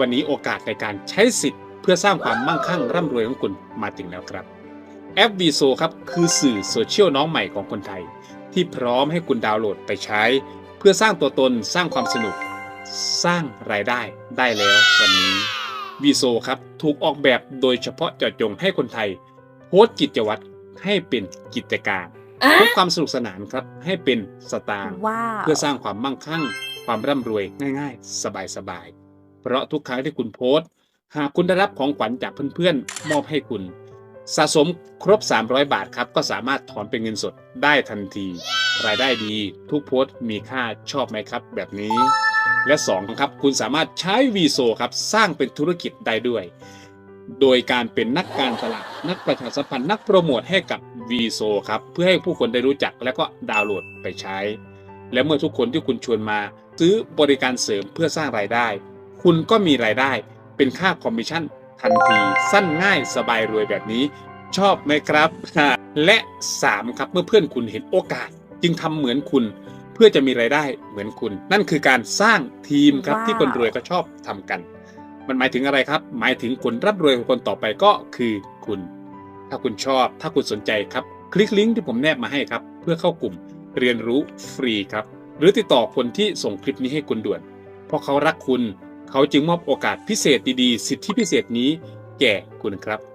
วันนี้โอกาสในการใช้สิทธิ์เพื่อสร้างความมั่งคั่งร่ำรวยของคุณมาถึงแล้วครับแอป v ีโซครับคือสื่อโซเชียลน้องใหม่ของคนไทย ที่พร้อมให้คุณดาวน์โหลดไปใช้ เพื่อสร้างตัวตนสร้างความสนุก สร้างรายได้ได้แล้ววันนี้วีโซครับถูกออกแบบโดยเฉพาะเจาะจงให้คนไทยโพสต์กิจวัตรให้เป็นกิจการอะพบความสนุกสนานครับให้เป็นสตางค์ว้าวเพื่อสร้างความมั่งคั่ง ความร่ำรวยง่าย ๆ สบายๆ เพราะทุกครั้งที่คุณโพสต์ หากคุณได้รับของขวัญจากเพื่อนๆ มอบให้คุณ สะสมครบ 300 บาทครับ ก็สามารถถอนเป็นเงินสดได้ทันที รายได้ดีทุกโพสต์มีค่าชอบไหมครับ แบบนี้ และ 2 ครับ คุณสามารถใช้วีโซครับสร้างเป็นธุรกิจได้ด้วย โดยการเป็นนักการตลาดนักประชาสัมพันธ์นักโปรโมทให้กับวีโซครับเพื่อให้ผู้คนได้รู้จักและก็ดาวน์โหลดไปใช้และเมื่อทุกคนที่คุณชวนมา ซื้อบริการเสริมเพื่อสร้างรายได้ คุณก็มีรายได้ เป็นค่าคอมมิชชั่นทันที สั้นง่ายสบายรวยแบบนี้ ชอบไหมครับ และ 3 ครับเมื่อเพื่อนคุณเห็นโอกาส จึงทำเหมือนคุณ เพื่อจะมีรายได้เหมือนคุณ นั่นคือการสร้างทีมครับว้าวที่คนรวยก็ชอบทำกัน มันหมายถึงอะไรครับ หมายถึงคนร่ำรวยของคนต่อไปก็คือคุณ ถ้าคุณชอบ ถ้าคุณสนใจครับ คลิกลิงก์ที่ผมแนบมาให้ครับ เพื่อเข้ากลุ่มเรียนรู้ฟรีครับ หรือติดต่อคนที่ส่งคลิปนี้ให้คุณด่วน เพราะเขารักคุณ เขาจึงมอบโอกาสพิเศษดีๆ สิทธิพิเศษนี้แก่คุณครับ